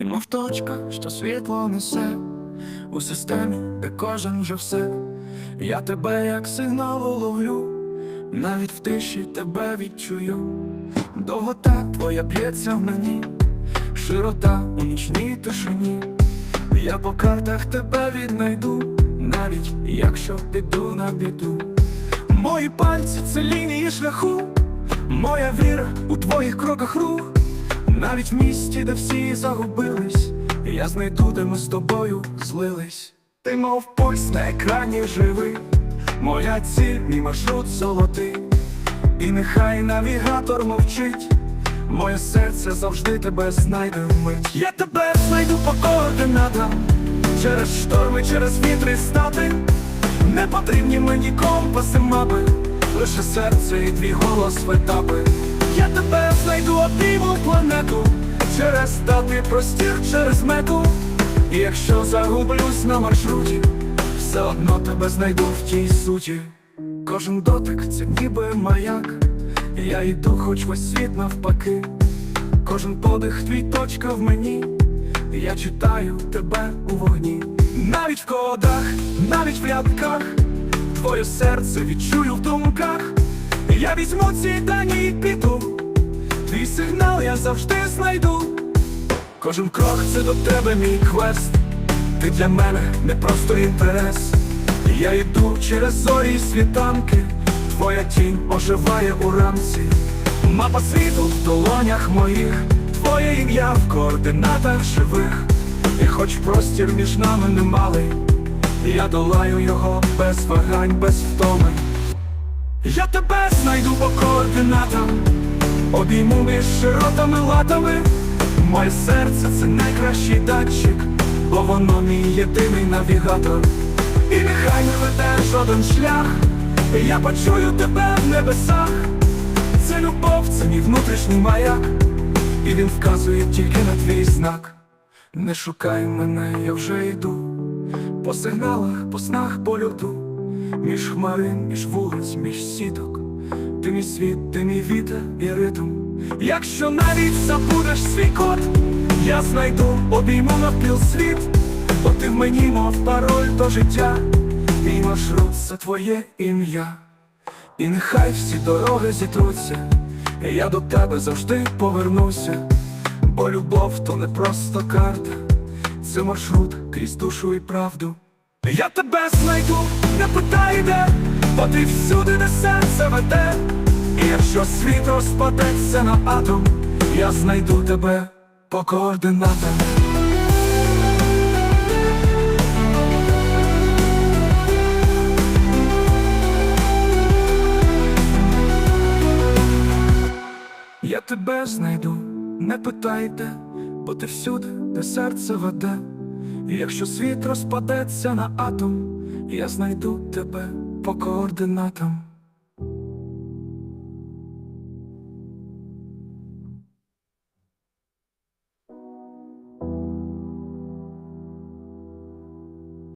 І мов точка, що світло несе у системі, де кожен вже все. Я тебе як сигнал ловлю, навіть в тиші тебе відчую. Довгота твоя б'ється в мені, широта у нічній тишині. Я по картах тебе віднайду, навіть якщо піду на біду. Мої пальці це лінії шляху, моя віра у твоїх кроках рух. Навіть в місті, де всі загубились, я знайду, де ми з тобою злились. Ти мов пульс на екрані живий, моя ціль, мій маршрут золотий. І нехай навігатор мовчить, моє серце завжди тебе знайде вмить. Я тебе знайду по координатам, через шторми, через вітри стати. Не потрібні мені компаси, мапи, лише серце і твій голос в етапи. Я тебе знайду обійму планету, через дати простір, через мету. І якщо загублюсь на маршруті, все одно тебе знайду в тій суті. Кожен дотик це ніби маяк, я йду, хоч весь світ навпаки. Кожен подих твій точка в мені, я читаю тебе у вогні. Навіть в кодах, навіть в рядках, твоє серце відчую в думках. Я візьму ці дані і піду, твій сигнал я завжди знайду. Кожен крок це до тебе мій квест. Ти для мене не просто інтерес. Я йду через зорі і світанки, твоя тінь оживає у рамці. Мапа світу в долонях моїх, твоє ім'я в координатах живих. І хоч простір між нами немалий, я долаю його без вагань, без втоми. Я тебе знайду по координатам, обійму між широтами латами. Моє серце це найкращий датчик, бо воно мій єдиний навігатор. І нехай не веде жоден шлях, я почую тебе в небесах. Це любов, це мій внутрішній маяк, і він вказує тільки на твій знак. Не шукай мене, я вже йду, по сигналах, по снах, по льоду, між хмарин, між вулиць, між сіток. Ти мій світ, ти мій вітер і ритм. Якщо навіть забудеш свій код, я знайду, обійму навпіл світ, бо ти в мені, мов пароль до життя, мій маршрут це твоє ім'я. І нехай всі дороги зітруться, я до тебе завжди повернуся, бо любов то не просто карта, це маршрут крізь душу і правду. Я тебе знайду, не питай де, бо ти всюди, серце веде. І якщо світ розпадеться на атом, я знайду тебе по координатам. Я тебе знайду, не питайте, бо ти всюди, де серце веде. Якщо світ розпадеться на атом, я знайду тебе по координатам.